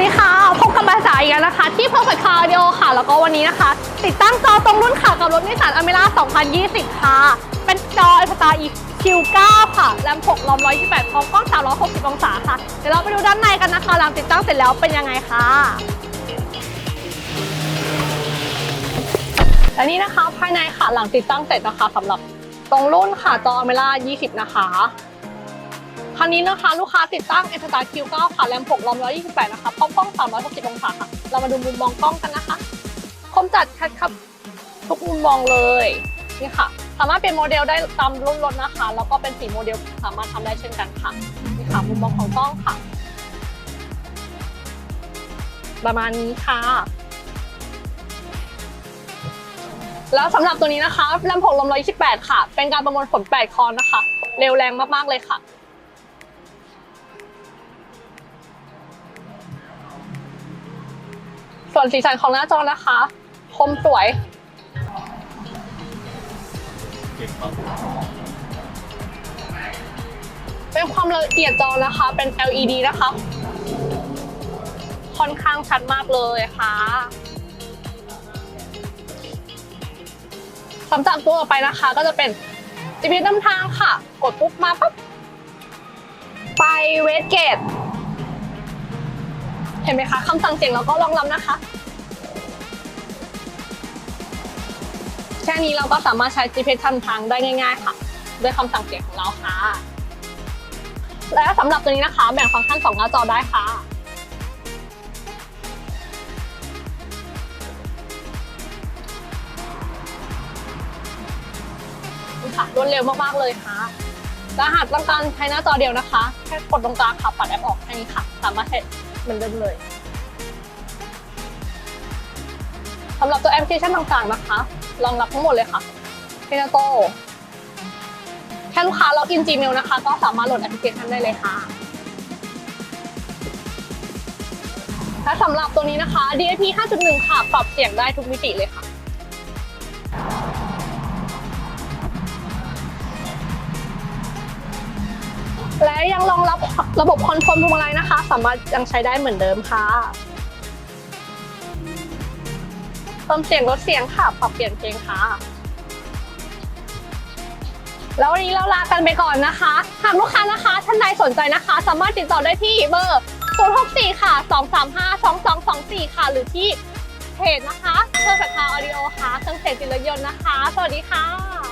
ดีค่ะ พบกับภาษาอีกแล้วนะคะ ที่ Perfect Car Audio ค่ะ แล้วก็วันนี้นะคะ ติดตั้งจอตรงรุ่นค่ะ กับรถนิสสันอเมร่า2020 ค่ะ เป็นจอ a v a t a r Q9 ค่ะ แรม6รอม 128 พร้อมกล้อง 360 องศาค่ะ เดี๋ยวเราไปดูด้านในกันนะคะ หลังติดตั้งเสร็จแล้วเป็นยังไงค่ะ และนี่นะคะภายในค่ะหลังติดตั้งเสร็จนะคะสำหรับตรงรุ่นค่ะจออเมร่า20 นะคะ คันนี้นะคะลูกค้าติดตั้ง a อ t a r Q9 ค่ะแรม6รอม128นะคะพร้อมกล้อง360องศาค่ะ เรามาดูมุมมองกล้องกันนะคะ คมจัดชัดครับทุกมุมมองเลยนี่ค่ะ สามารถเปลี่ยนโมเดลได้ตามรุ่นรถนะคะ แล้วก็เป็นสีโมเดลสามารถทำได้เช่นกันค่ะนี่ค่ะมุมมองของกล้องค่ะ ประมาณนี้ค่ะแล้วสำหรับตัวนี้นะคะแรม6ลม128 ค่ะ เป็นการประมวลผล 8 คอนนะคะ เร็วแรงมาก ๆ เลยค่ะ ส่วนสีสันของหน้าจอนะคะ คมสวย เป็นความละเอียดจอนะคะ เป็น LED นะคะ ค่อนข้างชัดมากเลยค่ะสำหรับตัวต่อไปนะคะ ก็จะเป็น GPS นำทางค่ะ กดปุ๊บมาปั๊บไปเวสเกต เห็นไหมคะคำสั่งเสียงเราก็รองรับนะคะ แค่นี้เราก็สามารถใช้ GPS ทำทางได้ง่าย ๆ ค่ะ ด้วยคำสั่งเสียงของเราค่ะ และสำหรับตัวนี้นะคะ แบ่งฟังก์ชันสองหน้าจอได้ค่ะค่ะรวดเร็วมาก ๆ เลยค่ะ รหัสต้องการใช้หน้าจอเดียวนะคะ แค่กดตรงกลางค่ะ ปัดแอปออกแค่นี้ค่ะ สามารถใช้เหมือนเดิมเลยสำหรับตัวแอปพลิเคชันต่างๆนะคะ รองรับทั้งหมดเลยค่ะเ e นโตแค่ลูกค้าล็อกอิน Gmail นะคะ ก็สามารถโหลดแอปพลิเคชันได้เลยค่ะ และสำหรับตัวนี้นะคะ DAP 5.1 ค่ะ ปรับเสียงได้ทุกมิติเลยค่ะ ยังรองรับระบบคอนโทรลพวงมาลัยนะคะ สามารถยังใช้ได้เหมือนเดิมค่ะเพิ่มเสียงลดเสียงค่ะ ปรับเปลี่ยนเพลงค่ะ แล้ววันนี้เราลากันไปก่อนนะคะ หากลูกค้านะคะ ท่านใดสนใจนะคะ สามารถติดต่อได้ที่เบอร์ 064 ค่ะ 235 2224 ค่ะ หรือที่เพจนะคะเพื่อสักคาออดิโอค่ะเครื่องเสียงจิตรยนต์นะคะ สวัสดีค่ะ